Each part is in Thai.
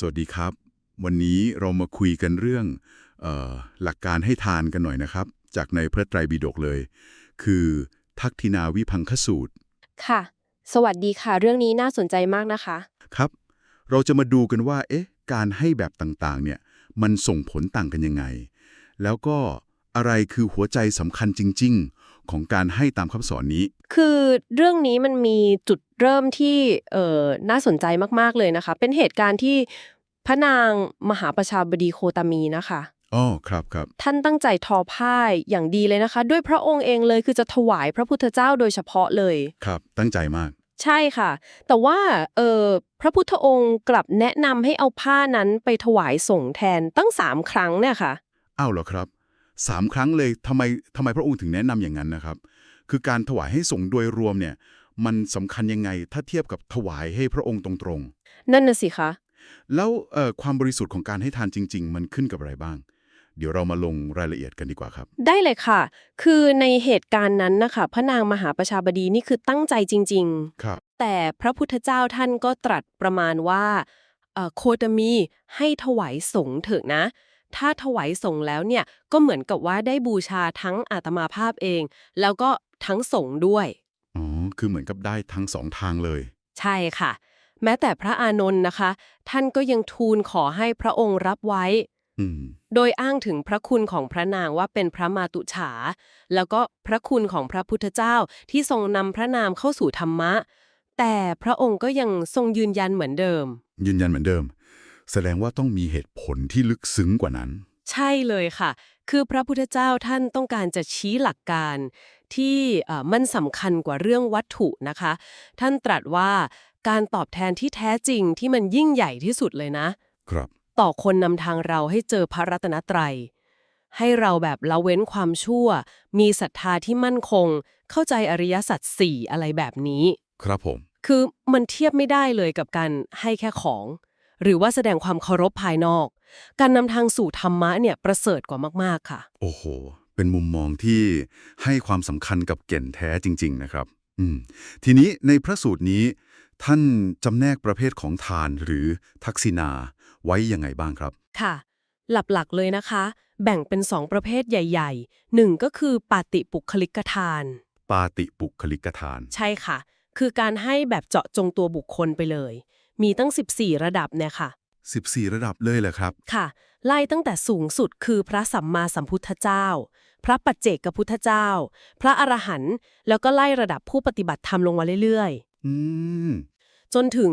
สวัสดีครับ วันนี้เรามาคุยกันเรื่องเออหลักการให้ทานกันหน่อยนะครับ จากในพระไตรปิฎกเลย คือทักทินาวิพังคสูตร ค่ะ สวัสดีค่ะ เรื่องนี้น่าสนใจมากนะคะ ครับ เราจะมาดูกันว่า เอ๊ะ การให้แบบต่างๆ เนี่ย มันส่งผลต่างกันยังไง แล้วก็อะไรคือหัวใจสำคัญจริง ๆ ของการให้ตามคำสอนนี้ คือเรื่องนี้มันมีจุดเริ่มที่เอ่อน่าสนใจมากๆเลยนะคะ เป็นเหตุการณ์ที่พระนางมหาประชาบดีโคตามีนะคะอ๋อครับครับท่านตั้งใจทอผ้าอย่างดีเลยนะคะ ด้วยพระองค์เองเลยคือจะถวายพระพุทธเจ้าโดยเฉพาะเลย ครับ ตั้งใจมาก ใช่ค่ะ แต่ว่าเออพระพุทธองค์กลับแนะนำให้เอาผ้านั้นไปถวายส่งแทนตั้งสามครั้งเนี่ยค่ะอ้าวเหรอครับ สามครั้งเลยทำไมทำไมพระองค์ถึงแนะนำอย่างนั้นนะครับ คือการถวายให้สงฆ์โดยรวมเนี่ย มันสำคัญยังไงถ้าเทียบกับถวายให้พระองค์ตรงนั่นน่ะสิคะๆแล้วเอ่อความบริสุทธิ์ของการให้ทานจริง ๆ มันขึ้นกับอะไรบ้าง เดี๋ยวเรามาลงรายละเอียดกันดีกว่าครับ ได้เลยค่ะ คือในเหตุการณ์นั้นนะคะพระนางมหาประชาบดีนี่คือตั้งใจจริงครับๆแต่พระพุทธเจ้าท่านก็ตรัสประมาณว่าเอ่อโคตมีให้ถวายสงฆ์เถอะนะ ถ้าถวายสงฆ์แล้วเนี่ยก็เหมือนกับว่าได้บูชาทั้งอาตมาภาพเอง แล้วก็ทั้งสงฆ์ด้วย อ๋อ คือเหมือนกับได้ทั้งสองทางเลย ใช่ค่ะ แม้แต่พระอานนท์นะคะ ท่านก็ยังทูลขอให้พระองค์รับไว้อืมโดยอ้างถึงพระคุณของพระนางว่าเป็นพระมาตุฉา แล้วก็พระคุณของพระพุทธเจ้าที่ทรงนำพระนามเข้าสู่ธรรมะ แต่พระองค์ก็ยังทรงยืนยันเหมือนเดิม ยืนยันเหมือนเดิม แสดงว่าต้องมีเหตุผลที่ลึกซึ้งกว่านั้น ใช่เลยค่ะ คือพระพุทธเจ้าท่านต้องการจะชี้หลักการที่เอ่อมันสำคัญกว่าเรื่องวัตถุนะคะ ท่านตรัสว่าการตอบแทนที่แท้จริงที่มันยิ่งใหญ่ที่สุดเลยนะ ครับ ต่อคนนำทางเราให้เจอพระรัตนตรัย ให้เราแบบละเว้นความชั่ว มีศรัทธาที่มั่นคง เข้าใจอริยสัจสี่อะไรแบบนี้ ครับผม คือมันเทียบไม่ได้เลยกับการให้แค่ของ หรือว่าแสดงความเคารพภายนอก การนำทางสู่ธรรมะเนี่ยประเสริฐกว่ามากๆค่ะ โอ้โห เป็นมุมมองที่ให้ความสำคัญกับแก่นแท้จริง ๆ นะครับอืมทีนี้ในพระสูตรนี้ ท่านจำแนกประเภทของทานหรือทักษิณาไว้ยังไงบ้างครับ ค่ะ หลักๆเลยนะคะ แบ่งเป็นสองประเภทใหญ่ๆหนึ่งก็คือปาติปุคลิกทาน ปาติปุคลิกทาน ใช่ค่ะ คือการให้แบบเจาะจงตัวบุคคลไปเลย มีตั้ง 14 ระดับเนี่ยค่ะ 14 ระดับเลยเหรอครับ ค่ะ ไล่ตั้งแต่สูงสุดคือพระสัมมาสัมพุทธเจ้า พระปัจเจกพุทธเจ้า พระอรหันต์แล้วก็ไล่ระดับผู้ปฏิบัติธรรมลงมาเรื่อยอืมๆจนถึง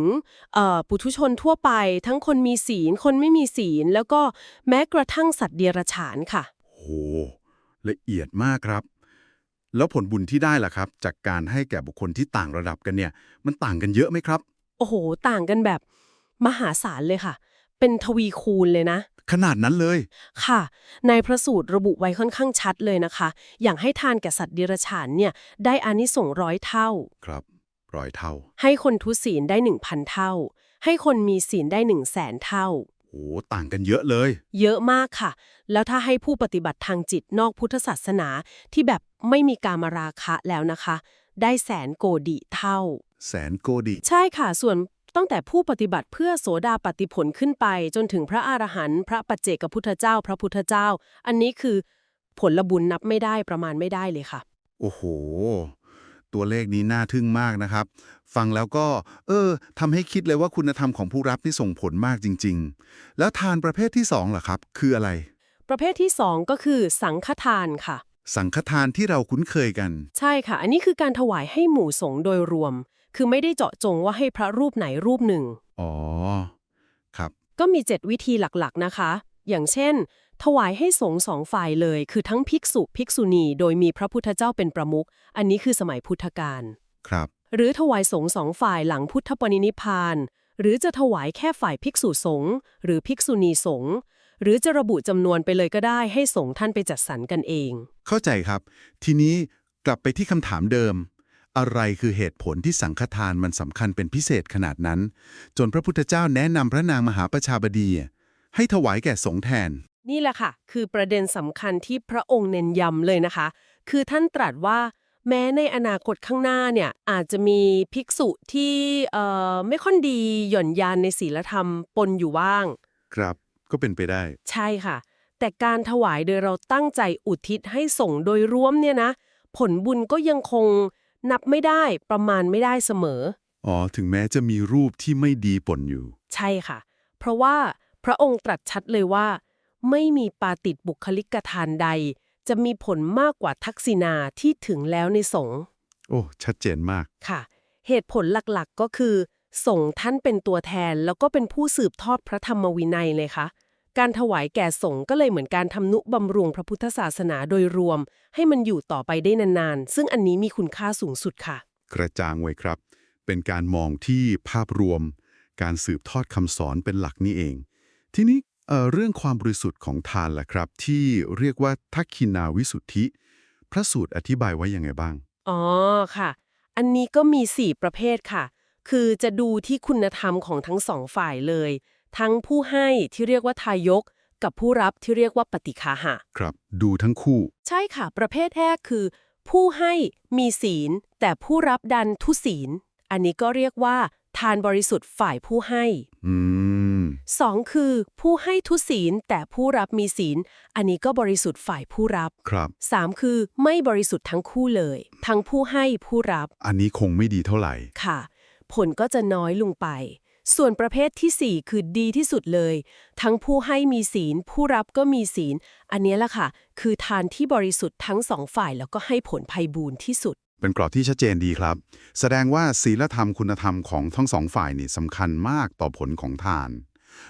เอ่อปุถุชนทั่วไป ทั้งคนมีศีล คนไม่มีศีล แล้วก็แม้กระทั่งสัตว์เดรัจฉานค่ะ โห ละเอียดมากครับ แล้วผลบุญที่ได้ล่ะครับ จากการให้แก่บุคคลที่ต่างระดับกันเนี่ย มันต่างกันเยอะไหมครับโอ้โห ต่างกันแบบมหาศาลเลยค่ะ เป็นทวีคูณเลยนะ ขนาดนั้นเลย ค่ะ ในพระสูตรระบุไว้ค่อนข้างชัดเลยนะคะ อย่างให้ทานแก่สัตว์เดรัจฉานเนี่ย ได้อานิสงส์ร้อยเท่า ครับ ร้อยเท่า ให้คนทุศีลได้หนึ่งพันเท่า ให้คนมีศีลได้หนึ่งแสนเท่าโหต่างกันเยอะเลย เยอะมากค่ะ แล้วถ้าให้ผู้ปฏิบัติทางจิตนอกพุทธศาสนาที่แบบไม่มีการมาราคะแล้วนะคะ ได้แสนโกดิเท่า แสนโกดิ ใช่ค่ะ ส่วนตั้งแต่ผู้ปฏิบัติเพื่อโสดาปฏิผลขึ้นไป จนถึงพระอรหันต์พระปัจเจกพุทธเจ้า พระพุทธเจ้า อันนี้คือผลบุญนับไม่ได้ประมาณไม่ได้เลยค่ะ โอ้โห ตัวเลขนี้น่าทึ่งมากนะครับ ฟังแล้วก็ เออทำให้คิดเลยว่าคุณธรรมของผู้รับนี่ส่งผลมากจริง ๆ แล้วทานประเภทที่สองล่ะครับ คืออะไร ประเภทที่สองก็คือสังฆทานค่ะ สังฆทานที่เราคุ้นเคยกัน ใช่ค่ะ อันนี้คือการถวายให้หมู่สงฆ์โดยรวม คือไม่ได้เจาะจงว่าให้พระรูปไหนรูปหนึ่ง อ๋อ ครับ ก็มี 7 วิธีหลักๆนะคะ อย่างเช่น ถวายให้สงฆ์สองฝ่ายเลย คือทั้งภิกษุภิกษุณี โดยมีพระพุทธเจ้าเป็นประมุข อันนี้คือสมัยพุทธกาล ครับ หรือถวายสงฆ์สองฝ่ายหลังพุทธปรินิพพาน หรือจะถวายแค่ฝ่ายภิกษุสงฆ์หรือภิกษุณีสงฆ์หรือจะระบุจำนวนไปเลยก็ได้ให้สงฆ์ท่านไปจัดสรรกันเอง เข้าใจครับ ทีนี้กลับไปที่คำถามเดิม อะไรคือเหตุผลที่สังฆทานมันสำคัญเป็นพิเศษขนาดนั้น จนพระพุทธเจ้าแนะนำพระนางมหาประชาบดี ให้ถวายแก่สงฆ์แทน นี่แหละค่ะ คือประเด็นสำคัญที่พระองค์เน้นย้ำเลยนะคะ คือท่านตรัสว่าแม้ในอนาคตข้างหน้าเนี่ยอาจจะมีภิกษุที่เอ่อไม่ค่อนดีหย่อนยานในศีลธรรมปนอยู่บ้าง ครับก็เป็นไปได้ ใช่ค่ะ แต่การถวายโดยเราตั้งใจอุทิศให้ส่งโดยรวมเนี่ยนะ ผลบุญก็ยังคง นับไม่ได้ประมาณไม่ได้เสมอ อ๋อ ถึงแม้จะมีรูปที่ไม่ดีปนอยู่ ใช่ค่ะ เพราะว่าพระองค์ตรัสชัดเลยว่า ไม่มีปาติดบุคลิกทานใด จะมีผลมากกว่าทักษิณาที่ถึงแล้วในสงฆ์โอ้ ชัดเจนมากค่ะ เหตุผลหลักๆก็คือ สงฆ์ท่านเป็นตัวแทนแล้วก็เป็นผู้สืบทอดพระธรรมวินัยเลยค่ะ การถวายแก่สงฆ์ก็เลยเหมือนการทำนุบำรุงพระพุทธศาสนาโดยรวม ให้มันอยู่ต่อไปได้นานๆ ซึ่งอันนี้มีคุณค่าสูงสุดค่ะ กระจ่างไว้ครับ เป็นการมองที่ภาพรวม การสืบทอดคำสอนเป็นหลักนี่เอง ทีนี้เอ่อเรื่องความบริสุทธิ์ของทานล่ะครับ ที่เรียกว่าทักขินาวิสุทธิ พระสูตรอธิบายไว้ยังไงบ้าง อ๋อค่ะ อันนี้ก็มี 4 ประเภทค่ะ คือจะดูที่คุณธรรมของทั้งสองฝ่ายเลย ทั้งผู้ให้ที่เรียกว่าทายก กับผู้รับที่เรียกว่าปฏิคาหะ ครับ ดูทั้งคู่ ใช่ค่ะ ประเภทแรกคือ ผู้ให้มีศีล แต่ผู้รับดันทุศีล อันนี้ก็เรียกว่า ทานบริสุทธิ์ฝ่ายผู้ให้อืมสองคือ ผู้ให้ทุศีล แต่ผู้รับมีศีล อันนี้ก็บริสุทธิ์ฝ่ายผู้รับครับ สามคือไม่บริสุทธิ์ทั้งคู่เลย ทั้งผู้ให้ผู้รับ อันนี้คงไม่ดีเท่าไหร่ ค่ะ ผลก็จะน้อยลงไป ส่วนประเภททีสี่ 4 คือดีที่สุดเลย ทั้งผู้ให้มีศีล ผู้รับก็มีศีล อันเนี้ยแหละค่ะ คือทานที่บริสุทธิ์ทั้งสองฝ่ายแล้วก็ให้ผลภัยบูนที่สุด เป็นกรอบที่ชัดเจนดีครับ แสดงว่าศีลธรรมคุณธรรมของทั้งสองฝ่ายนี่สำคัญมากต่อผลของทาน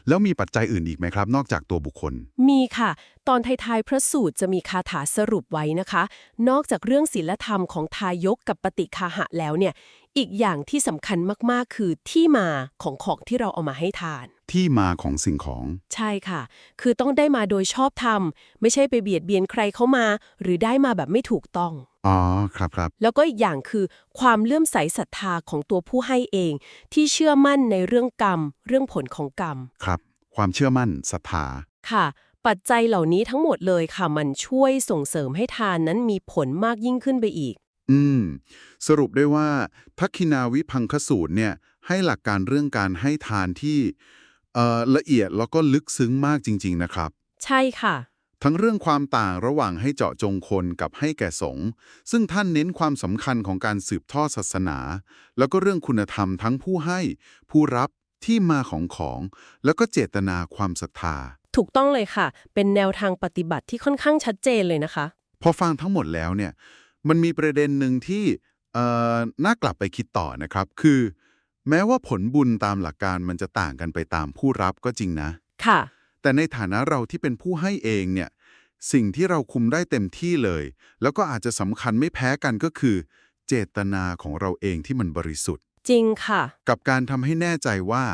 แล้วมีปัจจัยอื่นอีกไหมครับ นอกจากตัวบุคคล มีค่ะ ตอนท้ายๆพระสูตรจะมีคาถาสรุปไว้นะคะ นอกจากเรื่องศีลธรรมของทายกกับปฏิคาหะแล้วเนี่ย อีกอย่างที่สำคัญมากๆ คือที่มาของของที่เราเอามาให้ทาน ที่มาของสิ่งของ ใช่ค่ะ คือต้องได้มาโดยชอบธรรม ไม่ใช่ไปเบียดเบียนใครเข้ามา หรือได้มาแบบไม่ถูกต้อง อ๋อ ครับครับ แล้วก็อีกอย่างคือความเลื่อมใสศรัทธาของตัวผู้ให้เอง ที่เชื่อมั่นในเรื่องกรรม เรื่องผลของกรรม ครับ ความเชื่อมั่นศรัทธา ค่ะ ปัจจัยเหล่านี้ทั้งหมดเลยค่ะ มันช่วยส่งเสริมให้ทานนั้นมีผลมากยิ่งขึ้นไปอีก อืม สรุปได้ว่าทักขินาวิพังคสูตรเนี่ยให้หลักการเรื่องการให้ทานที่เอ่อละเอียดแล้วก็ลึกซึ้งมากจริง ๆ นะครับ ใช่ค่ะ ทั้งเรื่องความต่างระหว่างให้เจาะจงคนกับให้แก่สงฆ์ซึ่งท่านเน้นความสำคัญของการสืบทอดศาสนา แล้วก็เรื่องคุณธรรมทั้งผู้ให้ ผู้รับที่มาของของ แล้วก็เจตนาความศรัทธา ถูกต้องเลยค่ะ เป็นแนวทางปฏิบัติที่ค่อนข้างชัดเจนเลยนะคะ พอฟังทั้งหมดแล้วเนี่ย มันมีประเด็นหนึ่งที่เอ่อน่ากลับไปคิดต่อนะครับ คือ แม้ว่าผลบุญตามหลักการมันจะต่างกันไปตามผู้รับก็จริงนะ ค่ะ แต่ในฐานะเราที่เป็นผู้ให้เองเนี่ย สิ่งที่เราคุมได้เต็มที่เลย แล้วก็อาจจะสำคัญไม่แพ้กันก็คือ เจตนาของเราเองที่มันบริสุทธิ์ จริงค่ะ กับการทำให้แน่ใจว่า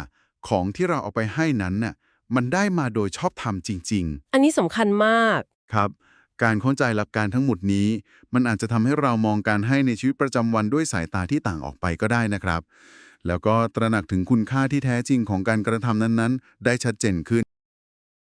ของที่เราเอาไปให้นั้นน่ะมันได้มาโดยชอบธรรมจริง ๆ อันนี้สำคัญมากครับ การเข้าใจหลักการทั้งหมดนี้ มันอาจจะทำให้เรามองการให้ในชีวิตประจำวันด้วยสายตาที่ต่างออกไปก็ได้นะครับ แล้วก็ตระหนักถึงคุณค่าที่แท้จริงของการกระทำนั้นๆ ได้ชัดเจนขึ้น